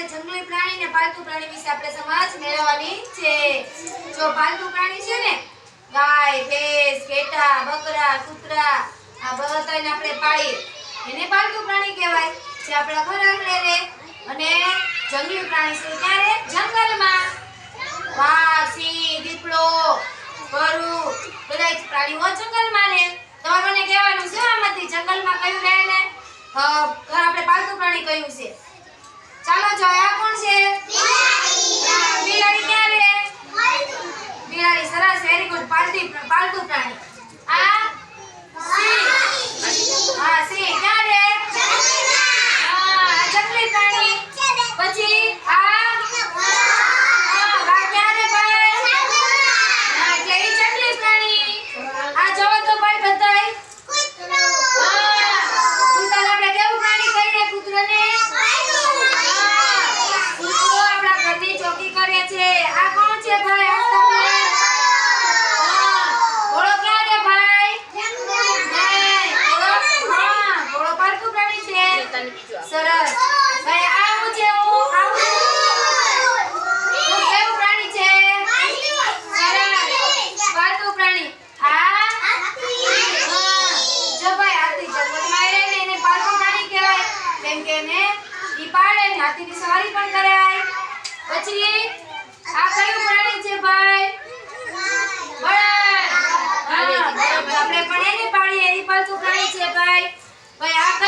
આજે જંગલી પ્રાણી ને પાલતુ પ્રાણી વિશે આપણે સમજ મેળવવાની છે. જો પાલતુ પ્રાણી છે ને, ગાય, ભેંસ, ઘેટા, બકરા, કૂતરા, આ બધાને આપણે પાળીએ. એને પાલતુ પ્રાણી કહેવાય. જે આપણા ઘર આંગણે રહે અને જંગલી પ્રાણી છે ત્યારે જંગલમાં વાઘ, સિંહ, દીપડો ગરુ બધા જ પ્રાણીઓ જંગલમાં રહે. તમારે મને કહેવાનું છે આમાંથી જંગલમાં કયું રહે ને? આપણે પાલતુ પ્રાણી કયું છે ચાલો જો આ કોણ છે હા, બિલાડી ક્યાં રહે બિલાડી સરસ વેરી ગુડ પાલતી પાલતુ પ્રાણી આ સિંહ હા સિંહ ક્યાં રહે હા આ જંગલી પ્રાણી પછી આ હા વાઘ ક્યાં રહે ભાઈ હા એટલે ઈ જંગલી પ્રાણી આ જોવો તો ભાઈ બધાય હા કૂતરાને આપણે કેવું પ્રાણી કહીએ કૂતરાને હા કૂતરો આપણા ઘરની ચોકી કરે છે આ કોણ છે ભાઈ હસતાબેન હા ઘોડો ક્યાં રે ભાઈ નહીં ઘોડો હા ઘોડો પાલતુ પ્રાણી સરસ ભાઈ છે હું હું કેવું પ્રાણી છે સરસ પ્રાણી આ કહેવાય કેમ કે એને ઈ પાળે ને હાથીની સવારી પણ કરાય પછી આ કયું પ્રાણી છે ભાઈ આપણે પણ એને પાળીએ એની પાલતુ પ્રાણી છે ભાઈ ભાઈ આ